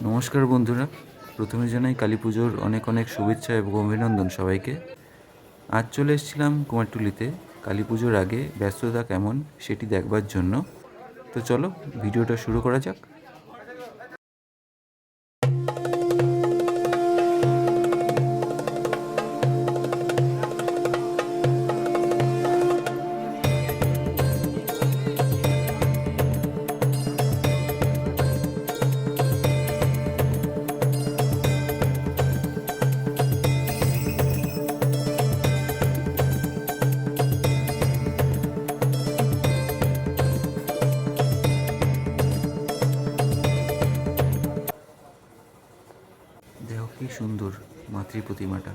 নমস্কার বন্ধুরা। প্রথমে জানাই কালী পুজোর অনেক অনেক শুভেচ্ছা এবং অভিনন্দন সবাইকে। আজ চলে এসেছিলাম কুমারটুলিতে। কালী পুজোর আগে ব্যস্ততা কেমন সেটি দেখবার জন্য। তো চলো, ভিডিওটা শুরু করা যাক। কি সুন্দর মাতৃ প্রতিমাটা।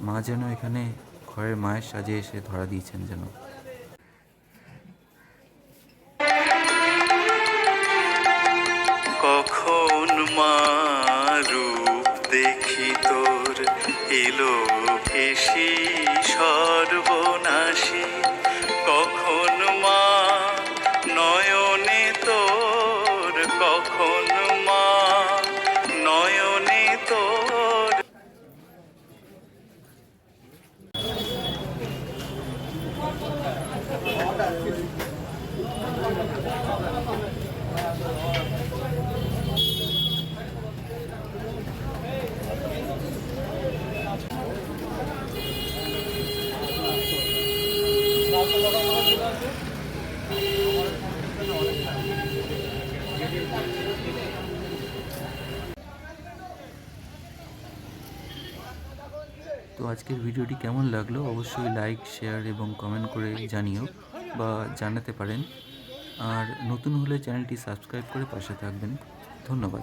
মা যেন এখানে ঘরের মায়ের সাজে এসে ধরা দিয়েছেন যেন। কখন মা রূপ দেখি তোর? এলো কেশি সর্বনাশী। কখন মা নয়নে তোর? কখন তো আজকের ভিডিওটি কেমন লাগল? অবশ্যই লাইক শেয়ার এবং কমেন্ট করে জানিও। বা জানাতে পারেন। আর নতুন হলে চ্যানেলটি সাবস্ক্রাইব করে পাশে থাকবেন। ধন্যবাদ।